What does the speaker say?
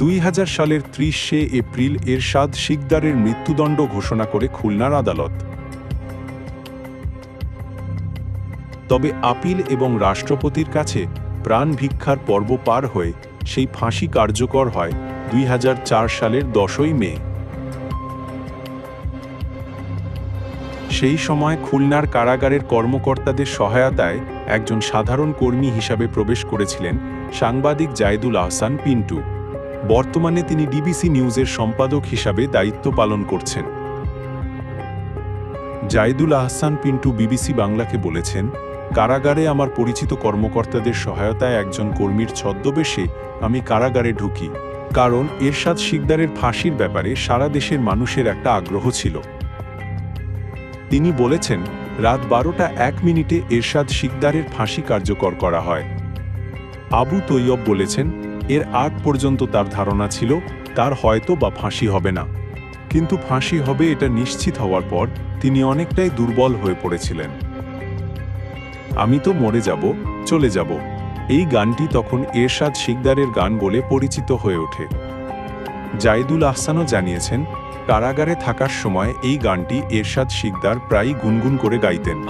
দুই হাজার সালের ত্রিশে এপ্রিল এরশাদ শিকদারের মৃত্যুদণ্ড ঘোষণা করে খুলনার আদালত। তবে আপিল এবং রাষ্ট্রপতির কাছে প্রাণ ভিক্ষার পর্ব পার হয়ে সেই ফাঁসি কার্যকর হয় দুই হাজার চার সালের দশই মে। সেই সময় খুলনার কারাগারের কর্মকর্তাদের সহায়তায় একজন সাধারণ কর্মী হিসাবে প্রবেশ করেছিলেন সাংবাদিক জায়দুল আহসান পিন্টু। বর্তমানে তিনি ডিবিসি নিউজের সম্পাদক হিসাবে দায়িত্ব পালন করছেন। জায়দুল আহসান পিন্টু বিবিসি বাংলাকে বলেছেন, কারাগারে আমার পরিচিত কর্মকর্তাদের সহায়তায় একজন কর্মীর ছদ্মবেশে আমি কারাগারে ঢুকি, কারণ এরশাদ শিকদারের ফাঁসির ব্যাপারে সারা দেশের মানুষের একটা আগ্রহ ছিল। তিনি বলেছেন, রাত বারোটা এক মিনিটে এরশাদ শিকদারের ফাঁসি কার্যকর করা হয়। আবু তৈয়ব বলেছেন এর আগ পর্যন্ত তার ধারণা ছিল, তার হয়তো বা ফাঁসি হবে না। কিন্তু ফাঁসি হবে এটা নিশ্চিত হওয়ার পর তিনি অনেকটাই দুর্বল হয়ে পড়েছিলেন। আমি তো মরে যাব, চলে যাব। এই গানটি তখন এরশাদ শিকদারের গান বলে পরিচিত হয়ে ওঠে। জাইদুল আহসানও জানিয়েছেন, কারাগারে থাকার সময় এই গানটি এরশাদ শিকদার প্রায়ই গুনগুন করে গাইতেন।